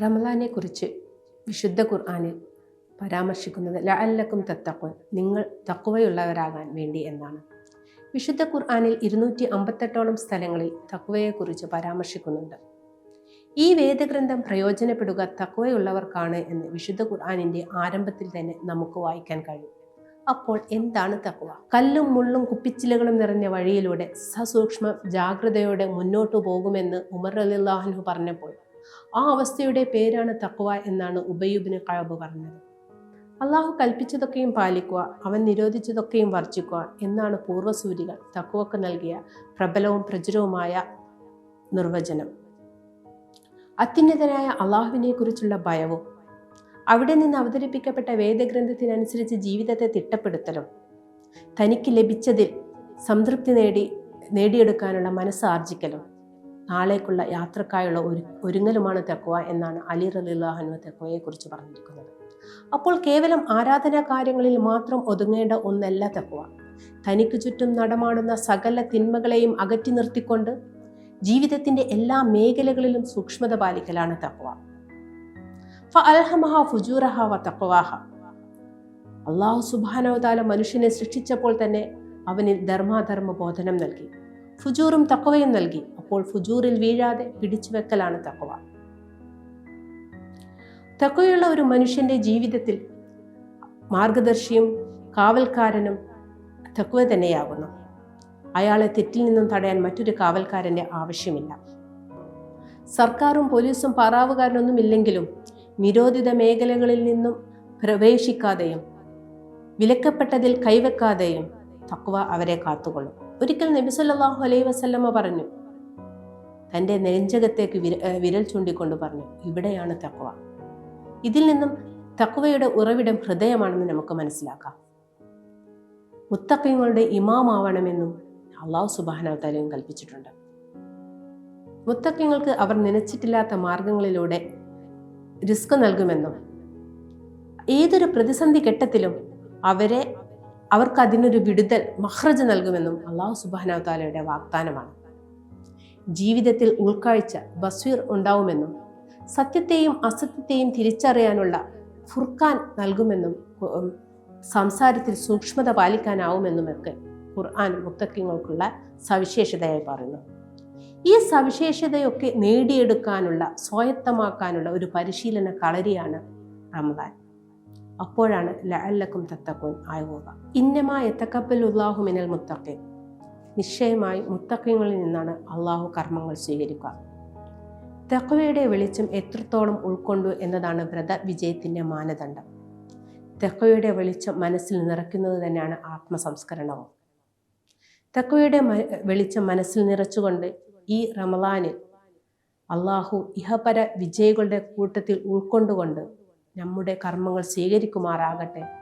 റമലാനെ കുറിച്ച് വിശുദ്ധ ഖുർആാനിൽ പരാമർശിക്കുന്നത് ലഅല്ലക്കും തത്തക്കുൻ നിങ്ങൾ തക്കുവയുള്ളവരാകാൻ വേണ്ടി എന്നാണ്. വിശുദ്ധ ഖുർആാനിൽ ഇരുന്നൂറ്റി അമ്പത്തെട്ടോളം സ്ഥലങ്ങളിൽ തക്കുവയെക്കുറിച്ച് പരാമർശിക്കുന്നുണ്ട്. ഈ വേദഗ്രന്ഥം പ്രയോജനപ്പെടുക തക്കുവയുള്ളവർക്കാണ് എന്ന് വിശുദ്ധ ഖുർആാനിന്റെ ആരംഭത്തിൽ തന്നെ നമുക്ക് വായിക്കാൻ കഴിയും. അപ്പോൾ എന്താണ് തക്കുവ കല്ലും മുള്ളും കുപ്പിച്ചിലുകളും നിറഞ്ഞ വഴിയിലൂടെ സസൂക്ഷ്മ ജാഗ്രതയോടെ മുന്നോട്ടു പോകുമെന്ന് ഉമർ അലിള്ളാഹു പറഞ്ഞപ്പോൾ ആ അവസ്ഥയുടെ പേരാണ് തക്കുവ എന്നാണ് ഉബയൂബിന് കഴബ് പറഞ്ഞത്. അള്ളാഹു കൽപ്പിച്ചതൊക്കെയും പാലിക്കുക അവൻ നിരോധിച്ചതൊക്കെയും വർജിക്കുക എന്നാണ് പൂർവസൂരികൾ തക്കുവക്ക് നൽകിയ പ്രബലവും പ്രചുരവുമായ നിർവചനം. അത്യുന്നതനായ അള്ളാഹുവിനെ കുറിച്ചുള്ള ഭയവും അവിടെ നിന്ന് അവതരിപ്പിക്കപ്പെട്ട വേദഗ്രന്ഥത്തിനനുസരിച്ച് ജീവിതത്തെ തിട്ടപ്പെടുത്തലും തനിക്ക് ലഭിച്ചതിൽ സംതൃപ്തി നേടി നേടിയെടുക്കാനുള്ള മനസ്സാർജിക്കലും നാളേക്കുള്ള യാത്രക്കായുള്ള ഒരു ഒരുങ്ങലുമാണ് തെക്കുവ എന്നാണ് അലി റലിള്ളാഹനു തെക്കുവയെക്കുറിച്ച് പറഞ്ഞിരിക്കുന്നത്. അപ്പോൾ കേവലം ആരാധനാ കാര്യങ്ങളിൽ മാത്രം ഒതുങ്ങേണ്ട ഒന്നല്ല തെക്കുവ. തനിക്ക് ചുറ്റും നടമാടുന്ന സകല തിന്മകളെയും അകറ്റി നിർത്തിക്കൊണ്ട് ജീവിതത്തിന്റെ എല്ലാ മേഖലകളിലും സൂക്ഷ്മത പാലിക്കലാണ് തക്വ അൽഹമഹ ഫുജൂറഹ വ തക്വാഹ. അള്ളാഹു സുബാനവതാല മനുഷ്യനെ സൃഷ്ടിച്ചപ്പോൾ തന്നെ അവനിൽ ധർമാധർമ്മ ബോധനം നൽകി. ഫുജൂറും തക്കവയും നൽകി. അപ്പോൾ ഫുജൂറിൽ വീഴാതെ പിടിച്ചു വെക്കലാണ് തക്കവ. തക്കവയുള്ള ഒരു മനുഷ്യന്റെ ജീവിതത്തിൽ മാർഗദർശിയും കാവൽക്കാരനും തക്കവ തന്നെയാകുന്നു. അയാളെ തെറ്റിൽ നിന്നും തടയാൻ മറ്റൊരു കാവൽക്കാരന്റെ ആവശ്യമില്ല. സർക്കാരും പോലീസും പാറാവുകാരനൊന്നും ഇല്ലെങ്കിലും നിരോധിത മേഖലകളിൽ നിന്നും പ്രവേശിക്കാതെയും വിലക്കപ്പെട്ടതിൽ കൈവെക്കാതെയും തക്വ അവരെ കാത്തുകൊള്ളും. ഒരിക്കൽ നബിസല്ലാഹു അലൈ വസല്ലമ്മ പറഞ്ഞു തന്റെ നെഞ്ചകത്തേക്ക് വിരൽ ചൂണ്ടിക്കൊണ്ട് പറഞ്ഞു ഇവിടെയാണ് തക്കുവ ഇതിൽ നിന്നും തക്കുവയുടെ ഉറവിടം ഹൃദയമാണെന്ന് നമുക്ക് മനസ്സിലാക്കാം. മുത്തക്കങ്ങളുടെ ഇമാമാവണമെന്നും അള്ളാഹു സുബാനവതാലയും കൽപ്പിച്ചിട്ടുണ്ട്. മുത്തക്കങ്ങൾക്ക് അവർ നനച്ചിട്ടില്ലാത്ത മാർഗങ്ങളിലൂടെ റിസ്ക് നൽകുമെന്നും ഏതൊരു പ്രതിസന്ധി ഘട്ടത്തിലും അവരെ അവർക്ക് അതിനൊരു വിടുതൽ മഹ്റജ് നൽകുമെന്നും അള്ളാഹു സുബാനവതാലയുടെ വാഗ്ദാനമാണ്. ജീവിതത്തിൽ ഉൾക്കാഴ്ച ബസ്വീർ ഉണ്ടാവുമെന്നും സത്യത്തെയും അസത്യത്തെയും തിരിച്ചറിയാനുള്ള ഫുർഖാൻ നൽകുമെന്നും സംസാരത്തിൽ സൂക്ഷ്മത പാലിക്കാനാവുമെന്നുമൊക്കെ ഖുർആൻ മുത്തക്കിങ്ങൾക്കുള്ള സവിശേഷതയായി പറയുന്നു. ഈ സവിശേഷതയൊക്കെ നേടിയെടുക്കാനുള്ള സ്വായത്തമാക്കാനുള്ള ഒരു പരിശീലന കളരിയാണ് റമദാൻ. അപ്പോഴാണ് ലഅല്ലക്കും തത്തക്കൂൻ ആവുക ഇന്നമാ എത്തക്കപ്പൽ മിനൽ മുത്തക്കിൻ നിശ്ചയമായി മുത്തക്കങ്ങളിൽ നിന്നാണ് അള്ളാഹു കർമ്മങ്ങൾ സ്വീകരിക്കുക. തെക്കവയുടെ വെളിച്ചം എത്രത്തോളം ഉൾക്കൊണ്ടു എന്നതാണ് വ്രത വിജയത്തിന്റെ മാനദണ്ഡം. തെക്കവയുടെ വെളിച്ചം മനസ്സിൽ നിറയ്ക്കുന്നത് തന്നെയാണ് ആത്മസംസ്കരണവും. തെക്കവയുടെ വെളിച്ചം മനസ്സിൽ നിറച്ചുകൊണ്ട് ഈ റമലാനിൽ അള്ളാഹു ഇഹപര വിജയികളുടെ കൂട്ടത്തിൽ ഉൾക്കൊണ്ടുകൊണ്ട് നമ്മുടെ കർമ്മങ്ങൾ സ്വീകരിക്കുമാറാകട്ടെ